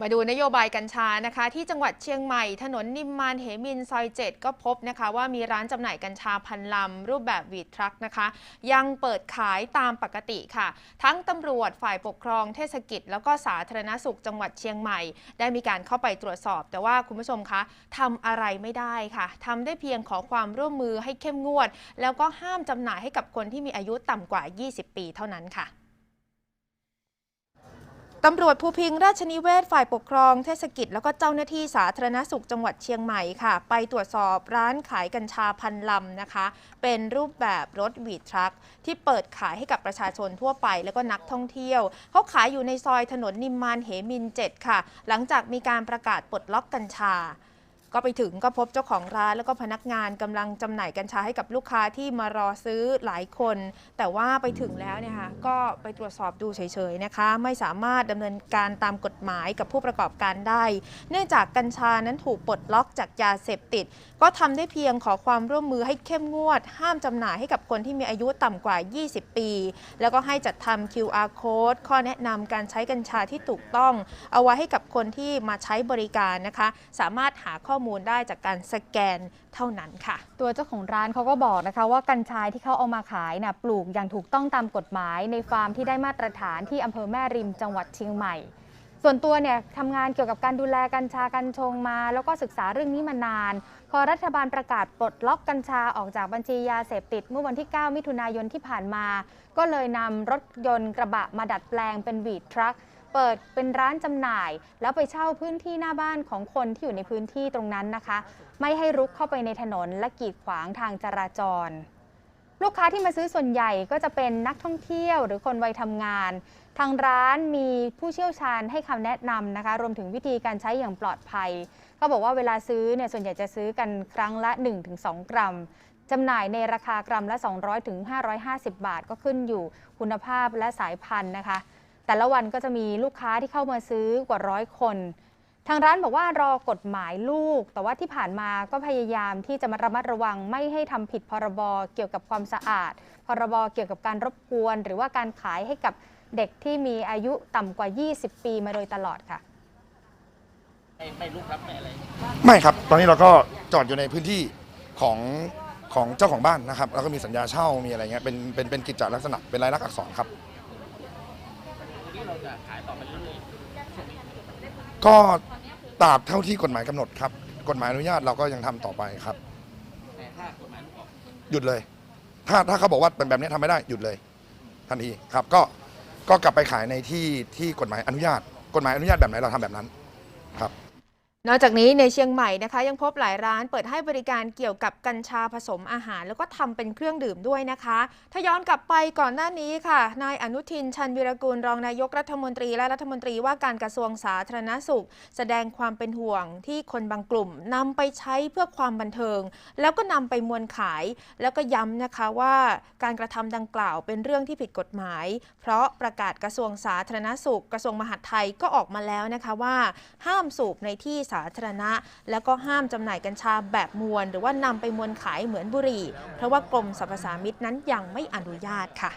มาดูนโยบายกัญชานะคะ ที่จังหวัดเชียงใหม่ ถนนนิมมานเหมินซอย7ก็พบนะคะ ว่ามีร้านจำหน่ายกัญชาพันลำ รูปแบบวีดทรัคนะคะ ยังเปิดขายตามปกติค่ะ ทั้งตำรวจฝ่ายปกครองเทศกิจ แล้วก็สาธารณสุขจังหวัดเชียงใหม่ ได้มีการเข้าไปตรวจสอบ แต่ว่าคุณผู้ชมคะทำอะไรไม่ได้ค่ะทำได้เพียงขอความร่วมมือให้เข้มงวด แล้วก็ห้ามจำหน่ายให้กับคนที่มีอายุต่ำกว่า 20 ปีเท่านั้นค่ะ ตำรวจภูพิงราชนิเวศฝ่ายปกครองเทศกิจ แล้วก็เจ้าหน้าที่สาธารณสุขจังหวัดเชียงใหม่ค่ะ ไปตรวจสอบร้านขายกัญชาพันลำนะคะ เป็นรูปแบบรถวีดทรัคที่เปิดขายให้กับประชาชนทั่วไป แล้วก็นักท่องเที่ยว เขาขายอยู่ในซอยถนนนิมมานเหมิน 7 ค่ะ หลังจากมีการประกาศปลดล็อกกัญชา ก็ไปถึงก็พบเจ้าของร้านแล้วก็พนักงานกำลังจำหน่ายกัญชาให้กับลูกค้าที่มารอซื้อหลายคน แต่ว่าไปถึงแล้วเนี่ยค่ะก็ไปตรวจสอบดูเฉยๆนะคะ ไม่สามารถดำเนินการตามกฎหมายกับผู้ประกอบการได้ เนื่องจากกัญชานั้นถูกปลดล็อกจากยาเสพติด ก็ทำได้เพียงขอความร่วมมือให้เข้มงวด ห้ามจำหน่ายให้กับคนที่มีอายุต่ำกว่า 20 ปี แล้วก็ให้จัดทำ QR code ข้อแนะนำการใช้กัญชาที่ถูกต้อง เอาไว้ให้กับคนที่มาใช้บริการนะคะ สามารถหาข้อมูลได้จากการสแกนเท่านั้นค่ะ ตัวเจ้าของร้านเขาก็บอกนะคะ ว่ากัญชาที่เขาเอามาขายน่ะปลูกอย่างถูกต้องตามกฎหมายในฟาร์มที่ได้มาตรฐานที่อำเภอแม่ริมจังหวัดเชียงใหม่ ส่วนตัวเนี่ยทำงานเกี่ยวกับการดูแลกัญชากัญชงมา แล้วก็ศึกษาเรื่องนี้มานาน พอรัฐบาลประกาศปลดล็อกกัญชาออกจากบัญชียาเสพติด เมื่อวันที่ 9 มิถุนายนที่ผ่านมา ก็เลยนำรถยนต์กระบะมาดัดแปลงเป็นวีดทรัค เปิดเป็นร้านจำหน่าย แล้วไปเช่าพื้นที่หน้าบ้านของคนที่อยู่ในพื้นที่ตรงนั้นนะคะ ไม่ให้รุกเข้าไปในถนนและกีดขวางทางจราจร ลูกค้าที่มาซื้อส่วนใหญ่ก็จะเป็นนักท่องเที่ยวหรือคนวัยทำงาน ทางร้านมีผู้เชี่ยวชาญให้คำแนะนำนะคะ รวมถึงวิธีการใช้อย่างปลอดภัยเขาบอกว่าเวลาซื้อเนี่ยส่วนใหญ่จะซื้อกันครั้งละ 1-2 กรัมจำหน่ายในราคากรัมละ 200ถึง550 บาท ก็ขึ้นอยู่คุณภาพและสายพันธุ์นะคะ แต่ละวันก็จะมีลูกค้าที่เข้ามาซื้อกว่าร้อยคน ทางร้านบอกว่ารอกฎหมายลูก แต่ว่าที่ผ่านมาก็พยายามที่จะมาระมัดระวังไม่ให้ทำผิดพรบเกี่ยวกับความสะอาด พรบเกี่ยวกับการรบกวน หรือว่าการขายให้กับเด็กที่มีอายุต่ำกว่า 20 ปีมาโดยตลอดค่ะ ไม่ไม่ลุกครับไม่อะไรไม่ครับ ตอนนี้เราก็จอดอยู่ในพื้นที่ของของเจ้าของบ้านนะครับ แล้วก็มีสัญญาเช่ามีอะไรเงี้ยเป็นเป็นเป็นกิจจลักษณะเป็นลายลักษณ์อักษรครับ ทีนี้เราจะขายต่อไปเรื่อยก็ตราบเท่าที่กฎหมายกำหนดครับ กฎหมายอนุญาตเราก็ยังทำต่อไปครับ ๆแต่ถ้ากฎหมายลูกออกหยุดเลย ถ้าถ้าเขาบอกว่าเป็นแบบนี้ทำไม่ได้หยุดเลย ทันทีครับ ก็ก็กลับไปขายในที่ที่กฎหมายอนุญาต กฎหมายอนุญาตแบบไหนเราทำแบบนั้นครับ นอกจากนี้ในเชียงใหม่นะคะ ยังพบหลายร้านเปิดให้บริการเกี่ยวกับกัญชาผสมอาหาร แล้วก็ทำเป็นเครื่องดื่มด้วยนะคะ ถ้าย้อนกลับไปก่อนหน้านี้ค่ะนายอนุทินชันวิรกูลรองนายกรัฐมนตรีและรัฐมนตรีว่าการกระทรวงสาธารณสุข แสดงความเป็นห่วงที่คนบางกลุ่มนำไปใช้เพื่อความบันเทิง แล้วก็นำไปมวลขาย แล้วก็ย้ำนะคะว่าการกระทำดังกล่าวเป็นเรื่องที่ผิดกฎหมาย เพราะประกาศกระทรวงสาธารณสุข กระทรวงมหาดไทยก็ออกมาแล้วนะคะว่า ห้ามสูบในที่สาธารณะ แล้วก็ห้ามจำหน่ายกัญชาแบบมวล หรือว่านำไปมวลขายเหมือนบุหรี่ เพราะว่ากรมสรรพสามิตนั้นยังไม่อนุญาตค่ะ